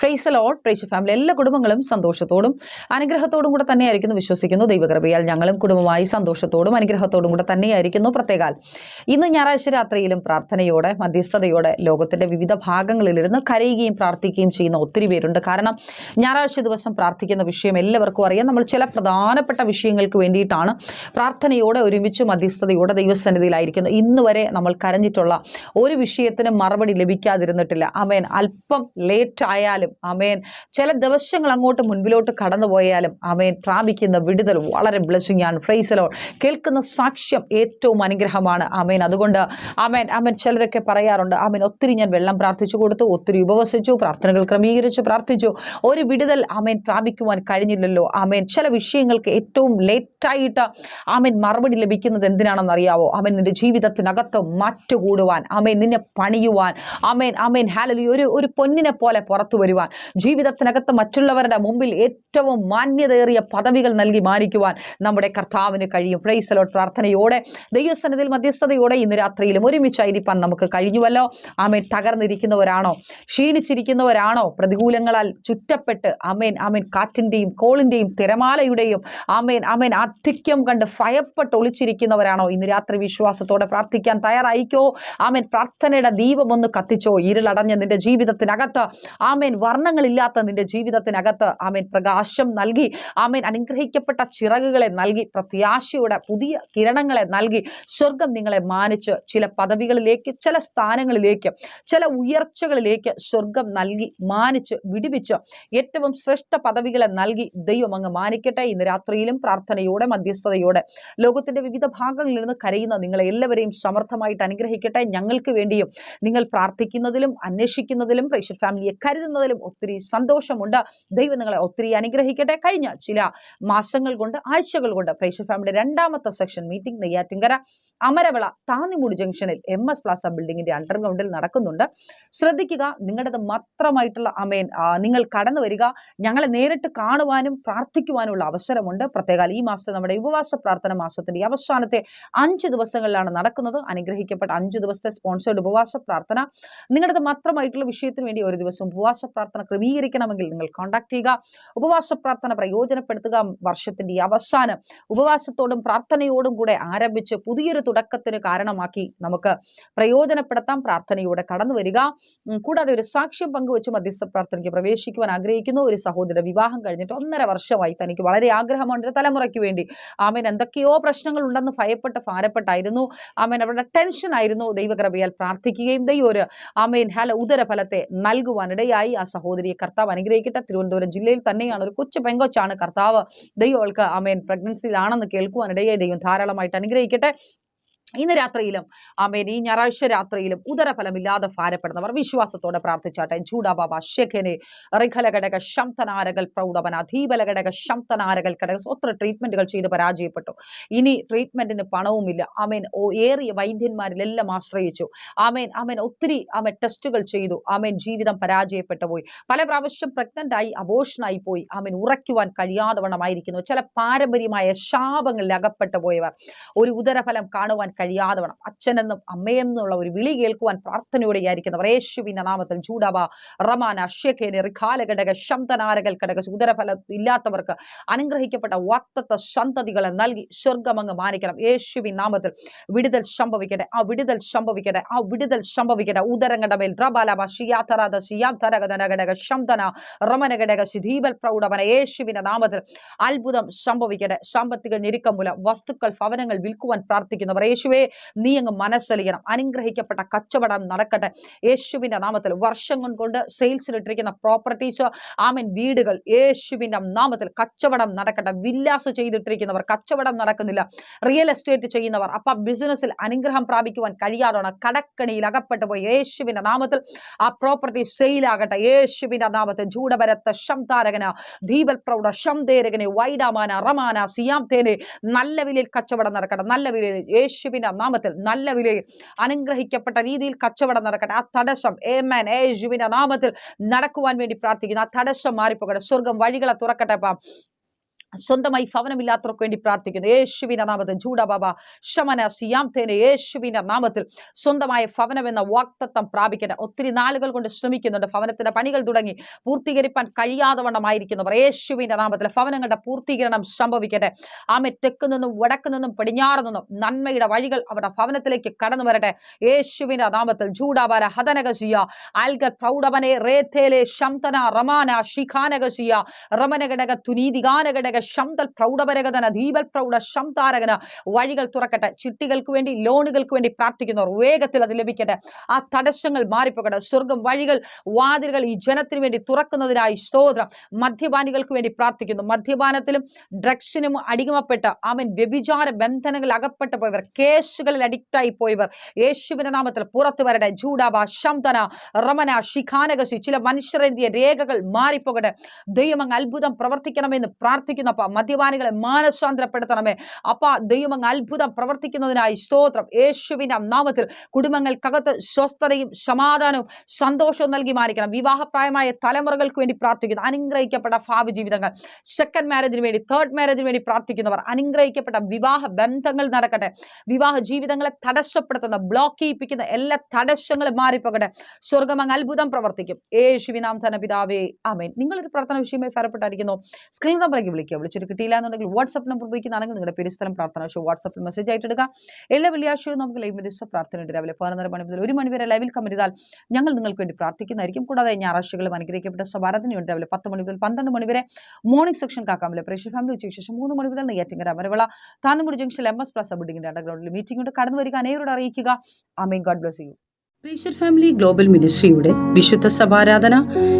Price load family എല്ലാ കുടുംബങ്ങളും സന്തോഷത്തോടും അനുഗ്രഹത്തോടും കൂടെ തന്നെയായിരിക്കുന്നു വിശ്വസിക്കുന്നു. ദൈവകൃപയാൽ ഞങ്ങളും കുടുംബമായി സന്തോഷത്തോടും അനുഗ്രഹത്തോടും കൂടെ തന്നെയായിരിക്കുന്നു. പ്രത്യേകാൽ ഇന്ന് ഞായറാഴ്ച രാത്രിയിലും പ്രാർത്ഥനയോടെ മധ്യസ്ഥതയോടെ ലോകത്തിന്റെ വിവിധ ഭാഗങ്ങളിലിരുന്ന് കരയുകയും പ്രാർത്ഥിക്കുകയും ചെയ്യുന്ന ഒത്തിരി പേരുണ്ട്. കാരണം ഞായറാഴ്ച ദിവസം പ്രാർത്ഥിക്കുന്ന വിഷയം എല്ലാവർക്കും അറിയാം. നമ്മൾ ചില പ്രധാനപ്പെട്ട വിഷയങ്ങൾക്ക് വേണ്ടിയിട്ടാണ് പ്രാർത്ഥനയോടെ ഒരുമിച്ച് മധ്യസ്ഥതയോടെ ദൈവസന്നിധിയിലായിരിക്കുന്നത് ഇന്ന് വരെ നമ്മൾ കരഞ്ഞിട്ടുള്ള ഒരു വിഷയത്തിന് മറുപടി ലഭിക്കാതിരുന്നിട്ടില്ല. അമേൻ. അല്പം ലേറ്റ് ആയാലും അമേൻ ചില ദിവസങ്ങൾ അങ്ങോട്ട് മുൻപിലോട്ട് കടന്നു പോയാലും അമേൻ പ്രാപിക്കുന്ന വിടുതൽ വളരെ ബ്ലെസ്സിങ് ആണ്. ഫ്രൈസലോൺ കേൾക്കുന്ന സാക്ഷ്യം ഏറ്റവും അനുഗ്രഹമാണ് അമേൻ അതുകൊണ്ട് അമേൻ അമേൻ ചിലരൊക്കെ പറയാറുണ്ട് അമേൻ ഒത്തിരി ഞാൻ വെള്ളം പ്രാർത്ഥിച്ചു കൊടുത്തു ഒത്തിരി ഉപവസിച്ചു പ്രാർത്ഥനകൾ ക്രമീകരിച്ചു പ്രാർത്ഥിച്ചു. ഒരു വിടുതൽ അമേൻ പ്രാപിക്കുവാൻ കഴിഞ്ഞില്ലല്ലോ. അമേൻ ചില വിഷയങ്ങൾക്ക് ഏറ്റവും ലേറ്റായിട്ട് ആമേൻ മറുപടി ലഭിക്കുന്നത് എന്തിനാണെന്ന് അറിയാവോ? അവൻ നിന്റെ ജീവിതത്തിനകത്ത് മാറ്റുകൂടുവാൻ അമേൻ നിന്നെ പണിയുവാൻ അമേൻ അമേൻ ഹാലലി ഒരു ഒരു പൊന്നിനെ പോലെ പുറത്തു വരുവാൻ ജീവിതത്തിനകത്ത് മറ്റുള്ളവരുടെ മുമ്പിൽ ഏറ്റവും മാന്യതയേറിയ പദവികൾ നൽകി മാനിക്കുവാൻ നമ്മുടെ കർത്താവിന് കഴിയും. പ്രൈസലോട്ട് പ്രാർത്ഥനയോടെ ദൈവസന്നതിൽ മധ്യസ്ഥതയോടെ ഇന്ന് രാത്രിയിലും ഒരുമിച്ചായിരിക്കാൻ നമുക്ക് കഴിഞ്ഞുവല്ലോ. ആമേൻ. തകർന്നിരിക്കുന്നവരാണോ? ക്ഷീണിച്ചിരിക്കുന്നവരാണോ? പ്രതികൂലങ്ങളാൽ ചുറ്റപ്പെട്ട് അമേൻ അമേൻ കാറ്റിന്റെയും കോളിന്റെയും തിരമാലയുടെയും ആമേൻ ആമേൻ ആധിക്യം കണ്ട് ഭയപ്പെട്ട് ഒളിച്ചിരിക്കുന്നവരാണോ? ഇന്ന് രാത്രി വിശ്വാസത്തോടെ പ്രാർത്ഥിക്കാൻ തയ്യാറായിക്കോ? ആമേൻ. പ്രാർത്ഥനയുടെ ദീപം ഒന്ന് കത്തിച്ചോ. ഇരുളടഞ്ഞ നിന്റെ ജീവിതത്തിനകത്ത് ആമേൻ വർണങ്ങളില്ലാത്ത നിന്റെ ജീവിതത്തിനകത്ത് ആമേൻ പ്രകാശം നൽകി ആമേൻ അനുഗ്രഹിക്കപ്പെട്ട ചിറകുകളെ നൽകി പ്രത്യാശയുടെ പുതിയ കിരണങ്ങളെ നൽകി സ്വർഗം നിങ്ങളെ മാനിച്ച് ചില പദവികളിലേക്ക് ചില സ്ഥാനങ്ങളിലേക്ക് ചില ഉയർച്ചകളിലേക്ക് സ്വർഗം നൽകി മാനിച്ച് വിടിവിച്ച് ഏറ്റവും ശ്രേഷ്ഠ പദവികളെ നൽകി ദൈവം അങ്ങ് മാനിക്കട്ടെ. ഇന്ന് രാത്രിയിലും പ്രാർത്ഥനയോടെ മധ്യസ്ഥതയോടെ ലോകത്തിന്റെ വിവിധ ഭാഗങ്ങളിൽ നിന്ന് കരയുന്ന നിങ്ങളെ എല്ലാവരെയും സമർത്ഥമായിട്ട് അനുഗ്രഹിക്കട്ടെ. ഞങ്ങൾക്ക് വേണ്ടിയും നിങ്ങൾ പ്രാർത്ഥിക്കുന്നതിലും അന്വേഷിക്കുന്നതിലും പ്രേക്ഷർ ഫാമിലിയെ കരുതുന്നതിലും ഒത്തിരി സന്തോഷമുണ്ട്. ദൈവം നിങ്ങളെ ഒത്തിരി അനുഗ്രഹിക്കട്ടെ. കഴിഞ്ഞ ചില മാസങ്ങൾ കൊണ്ട് ആഴ്ചകൾ കൊണ്ട് പ്രേക്ഷർ ഫാമിലി രണ്ടാമത്തെ സെക്ഷൻ മീറ്റിംഗ് നെയ്യാറ്റിങ്കര അമരവിള താന്നിമൂടി ജംഗ്ഷനിൽ എം എസ് പ്ലാസ ബിൽഡിങ്ങിന്റെ അണ്ടർഗ്രൗണ്ടിൽ നടക്കുന്നുണ്ട്. ശ്രദ്ധിക്കുക നിങ്ങളുടേത് മാത്രമായിട്ടുള്ള അമേൻ നിങ്ങൾ കടന്നു വരിക ഞങ്ങളെ നേരിട്ട് കാണുവാനും പ്രാർത്ഥിക്കുവാനുമുള്ള അവസരമുണ്ട്. പ്രത്യേകാൽ ഈ മാസം നമ്മുടെ ഉപവാസ പ്രാർത്ഥന മാസത്തിന്റെ അവസാനത്തെ അഞ്ച് ദിവസങ്ങളിലാണ് നടക്കുന്നത്. അനുഗ്രഹിക്കപ്പെട്ട അഞ്ച് ദിവസത്തെ സ്പോൺസേർഡ് ഉപവാസ പ്രാർത്ഥന. നിങ്ങളുടേത് മാത്രമായിട്ടുള്ള വിഷയത്തിന് വേണ്ടി ഒരു ദിവസം ഉപവാസ പ്രാർത്ഥന ക്രമീകരിക്കണമെങ്കിൽ നിങ്ങൾ കോൺടാക്ട് ചെയ്യുക. ഉപവാസ പ്രാർത്ഥന പ്രയോജനപ്പെടുത്തുക. വർഷത്തിന്റെ അവസാനം ഉപവാസത്തോടും പ്രാർത്ഥനയോടും കൂടെ ആരംഭിച്ച് പുതിയൊരു തുടക്കത്തിന് കാരണമാക്കി നമുക്ക് പ്രയോജനപ്പെടുത്താം. പ്രാർത്ഥനയോടെ കടന്നു വരിക. കൂടാതെ ഒരു സാക്ഷ്യം പങ്കുവെച്ച് മധ്യസ്ഥ പ്രാർത്ഥനയ്ക്ക് പ്രവേശിക്കുവാൻ ആഗ്രഹിക്കുന്നു. ഒരു സഹോദര വിവാഹം കഴിഞ്ഞിട്ട് ഒന്നര വർഷമായി തനിക്ക് വളരെ ആഗ്രഹമുണ്ട്. തലമുറയ്ക്ക് വേണ്ടി. ആമേൻ എന്തൊക്കെയോ പ്രശ്നങ്ങൾ ഉണ്ടെന്ന് ഭയപ്പെട്ട് ഭാരപ്പെട്ടായിരുന്നു. ആമേൻ അവരുടെ ടെൻഷൻ ആയിരുന്നു. ദൈവകൃപയാൽ പ്രാർത്ഥിക്കുകയും ദൈവം ഒരു ആമേൻ ഹല ഉദരഫലത്തെ നൽകുവാനിടയായി. ആ സഹോദരിയെ കർത്താവ് അനുഗ്രഹിക്കട്ടെ. തിരുവനന്തപുരം ജില്ലയിൽ തന്നെയാണ് ഒരു കൊച്ചു പെങ്കൊച്ചാണ് കർത്താവ്. ദൈവം അവൾക്ക് ആമേൻ പ്രഗ്നൻസിയിലാണെന്ന് കേൾക്കുവാനിടയായി ദൈവം ധാരാളമായിട്ട് അനുഗ്രഹിക്കട്ടെ. ഇന്ന് രാത്രിയിലും ആമേൻ ഈ ഞായറാഴ്ച രാത്രിയിലും ഉദരഫലമില്ലാതെ ഭാരപ്പെടുന്നവർ വിശ്വാസത്തോടെ പ്രാർത്ഥിച്ചാട്ടെ. ജൂഡാബാബ ഷെഖനെ റിഖലഘടക ശംതനാരകൾ പ്രൗഢവന ധീപലഘടക ശംതനാരകൾ ഘടക ഒത്ര ട്രീറ്റ്മെന്റുകൾ ചെയ്ത് പരാജയപ്പെട്ടു. ഇനി ട്രീറ്റ്മെന്റിന് പണവുമില്ല. ആമേൻ ഓ ഏറിയ വൈദ്യന്മാരിലെല്ലാം ആശ്രയിച്ചു. ആമേൻ ആമേൻ ഒത്തിരി ആമേൻ ടെസ്റ്റുകൾ ചെയ്തു. ആമേൻ ജീവിതം പരാജയപ്പെട്ടു പോയി. പല പ്രാവശ്യം പ്രഗ്നന്റ് ആയി അബോഷനായി പോയി. ആമേൻ ഉറയ്ക്കുവാൻ കഴിയാതെ വണ്ണമായിരിക്കുന്നു. ചില പാരമ്പര്യമായ ശാപങ്ങളിൽ അകപ്പെട്ടു പോയവർ. ഒരു ഉദരഫലം കാണുവാൻ കഴിയാതെ വേണം അച്ഛനെന്നും അമ്മയെന്നുള്ള ഒരു വിളി കേൾക്കുവാൻ പ്രാർത്ഥനയോടെ ആയിരിക്കുന്നവർ യേശുവിന്റെ നാമത്തിൽ ചൂടവ. റമാന അഷ്യഖേന് റിഖാലഘടക ശംതനാരകൾ ഘടക ഉദരഫലം ഇല്ലാത്തവർക്ക് അനുഗ്രഹിക്കപ്പെട്ട വാക്തത്വ സന്തതികളെ നൽകി സ്വർഗമങ്ങ് മാനിക്കണം. യേശുവിൻ നാമത്തിൽ വിടുതൽ സംഭവിക്കട്ടെ. ആ വിടുതൽ സംഭവിക്കട്ടെ. ആ വിടുതൽ സംഭവിക്കട്ടെ. ഉദരങ്ങളുടെ മേൽ റബാലബ ഷിയാതറാദ ഷിയാം തരകടക ശംതന റമനഘടക ശിധീബൽ പ്രൗഢവന യേശുവിന്റെ നാമത്തിൽ അത്ഭുതം സംഭവിക്കട്ടെ. സാമ്പത്തിക ഞെരുക്കം മൂലം വസ്തുക്കൾ ഭവനങ്ങൾ വിൽക്കുവാൻ പ്രാർത്ഥിക്കുന്നവർ. യേശുവേ നീ അങ്ങ് മനസ്സലിയണം. അനുഗ്രഹിക്കപ്പെട്ട കച്ചവടം നടക്കട്ടെ. യേശുവിന്റെ നാമത്തിൽ വർഷങ്ങൾ കൊണ്ട് സെയിൽസിലിട്ടിരിക്കുന്ന പ്രോപ്പർട്ടീസ് ആമീൻ വീടുകൾ യേശുവിന്റെ നാമത്തിൽ കച്ചവടം നടക്കട്ടെ. വില്ലാസ് ചെയ്തിട്ടിരിക്കുന്നവർ കച്ചവടം നടക്കുന്നില്ല. റിയൽ എസ്റ്റേറ്റ് ചെയ്യുന്നവർ അപ്പം ബിസിനസ്സിൽ അനുഗ്രഹം പ്രാപിക്കുവാൻ കഴിയാതാണ്. കടക്കണിയിൽ അകപ്പെട്ടു പോയി. യേശുവിന്റെ നാമത്തിൽ ആ പ്രോപ്പർട്ടി സെയിലാകട്ടെ യേശുവിന്റെ നാമത്തിൽ ജൂഡപരത്ത ശംതാരകന ദീപൽ പ്രൗഢ ശംതേരകനെ വൈഡാമാന റമാന സിയാം തേനെ നല്ല വിലയിൽ കച്ചവടം നടക്കട്ടെ. നല്ല വിലയിൽ യേശുവിന്റെ നാമത്തിൽ നല്ല വിലയിൽ അനുഗ്രഹിക്കപ്പെട്ട രീതിയിൽ കച്ചവടം നടക്കട്ടെ. ആ തടസ്സം ഏമൻ യേശുവിന്റെ നാമത്തിൽ നടക്കുവാൻ വേണ്ടി പ്രാർത്ഥിക്കുന്നു. ആ തടസ്സം മാറിപ്പോകട്ടെ. സ്വർഗം വഴികളെ തുറക്കട്ടെ പാം സ്വന്തമായി ഭവനമില്ലാത്തവർക്ക് വേണ്ടി പ്രാർത്ഥിക്കുന്നു. യേശുവിന്റെ നാമത്തിൽ ജൂഡ ബാബ ശമന സിയാം തേനെ യേശുവിന്റെ നാമത്തിൽ സ്വന്തമായ ഭവനം എന്ന വാക്തത്വം പ്രാപിക്കട്ടെ. ഒത്തിരി നാളുകൾ കൊണ്ട് ശ്രമിക്കുന്നുണ്ട്. ഭവനത്തിന്റെ പണികൾ തുടങ്ങി പൂർത്തീകരിപ്പാൻ കഴിയാതെ വണ്ണമായിരിക്കുന്നവർ യേശുവിന്റെ നാമത്തിൽ ഭവനങ്ങളുടെ പൂർത്തീകരണം സംഭവിക്കട്ടെ. ആമെ തെക്കു നിന്നും വടക്കു നിന്നും പടിഞ്ഞാറ് നിന്നും നന്മയുടെ വഴികൾ അവരുടെ ഭവനത്തിലേക്ക് കടന്നു വരട്ടെ. യേശുവിന്റെ നാമത്തിൽ ജൂഡാബാല ഹതനകസിയ ആൽഗർ പ്രൗഢവനെ റേഥേലെ ശംതന റമാന ശിഖാനകസിയ റമനഘടക തുനീതികാനഘടക ശംതൽ പ്രൗഢപരകതന ദീപൽ പ്രൗഢ ശംതാരകന വഴികൾ തുറക്കട്ടെ. ചിട്ടികൾക്ക് വേണ്ടി ലോണുകൾക്ക് വേണ്ടി പ്രാർത്ഥിക്കുന്നവർ വേഗത്തിൽ അത് ലഭിക്കട്ടെ. ആ തടസ്സങ്ങൾ മാറിപ്പോകട്ടെ. സ്വർഗം വഴികൾ വാതിലുകൾ ഈ ജനത്തിന് വേണ്ടി തുറക്കുന്നതിനായി സ്തോത്രം. മദ്യപാനികൾക്ക് വേണ്ടി പ്രാർത്ഥിക്കുന്നു. മദ്യപാനത്തിലും ഡ്രഗ്സിനും അടിമപ്പെട്ട അവൻ വ്യഭിചാര ബന്ധനങ്ങളിൽ അകപ്പെട്ടു പോയവർ കേസുകളിൽ അഡിക്റ്റായി പോയവർ യേശുവിന്റെ നാമത്തിൽ പുറത്തു വരട്ടെ. ജൂഡാബ ശംതന റമന ശിഖാനകശി ചില മനുഷ്യരെഴുതിയ രേഖകൾ മാറിപ്പോകട്ടെ. ദൈവം അത്ഭുതം പ്രവർത്തിക്കണമെന്ന് പ്രാർത്ഥിക്കുന്നപ്പ മദ്യപാനികളെ മാനസാന്തരപ്പെടുത്തണമേ. അപ്പ ദൈവം അത്ഭുതം പ്രവർത്തിക്കുന്നതിനായി സ്തോത്രം. യേശുവിന്റെ നാമത്തിൽ കുടുംബങ്ങൾക്കകത്ത് സ്വസ്ഥതയും സമാധാനവും സന്തോഷവും നൽകി മാനിക്കണം. വിവാഹപ്രായമായ തലമുറകൾക്ക് വേണ്ടി പ്രാർത്ഥിക്കുന്നു. അനുഗ്രഹിക്കപ്പെട്ട ഭാവി ജീവിതങ്ങൾ. സെക്കൻഡ് മാരേജിന് വേണ്ടി തേർഡ് മാരേജിന് വേണ്ടി പ്രാർത്ഥിക്കുന്നവർ അനുഗ്രഹിക്കപ്പെട്ട വിവാഹ ബന്ധങ്ങൾ നടക്കട്ടെ. വിവാഹ ജീവിതങ്ങളെ തടസ്സപ്പെടുത്തുന്ന ബ്ലോക്ക് ചെയ്യിപ്പിക്കുന്ന എല്ലാ തടസ്സങ്ങളും മാറിപ്പോകട്ടെ. സ്വർഗമങ്ങ് അത്ഭുതം പ്രവർത്തിക്കും. യേശുവിനാം ധനപിതാവേ പിതാവേ ആമേൻ. നിങ്ങളൊരു പ്രാർത്ഥന വിഷയമായി ഫലപ്പെട്ടായിരിക്കുന്നു. സ്ക്രീൻ നമ്പറിലേക്ക് വിളിക്കുക. വിളിച്ചിട്ട് കിട്ടിയില്ല എന്നുണ്ടെങ്കിൽ വാട്സ്ആപ്പ് നമ്പർ ഉപയോഗിക്കുന്നതാണെങ്കിൽ നിങ്ങളുടെ പേര് സ്ഥലം പ്രാർത്ഥന പക്ഷേ വാട്സ്ആപ്പിൽ മെസ്സേജ് ആയിട്ട് എടുക്കുക എല്ലാ വെള്ളിയാഴ്ചയും നമുക്ക് ലൈവ് ദിവസം പ്രാർത്ഥനയുണ്ട് രാവിലെ പതിനൊന്നര മണി മുതൽ ഒരു മണി വരെ ലൈവിൽ കമ്പനിതാൽ ഞങ്ങൾ നിങ്ങൾക്ക് വേണ്ടി പ്രാർത്ഥിക്കുന്നതായിരിക്കും. കൂടാതെ ഞായറാഴ്ചകളും അനുഗ്രഹിക്കപ്പെട്ട സഭാരാധനയുണ്ട് രാവിലെ പത്ത് മണി മുതൽ പന്ത്രണ്ട് മണി വരെ മോർണിംഗ് സെക്ഷൻ കാക്കാമല്ലോ പ്രേക്ഷക ഫാമിലി ഉച്ചയ്ക്ക് ശേഷം മൂന്ന് മണി മുതൽ Neyyattinkara Maravala Thannumudi junction M S plus ബിൽഡിംഗിന്റെ അണ്ടർഗ്രൗണ്ടിൽ മീറ്റിംഗ് ഉണ്ട്. കടന്നു വരിക അനേകരോട് അറിയിക്കുക. ആമേ God bless you pressure family global മിനിസ്ട്രിയുടെ വിശുദ്ധ സഭാരാധന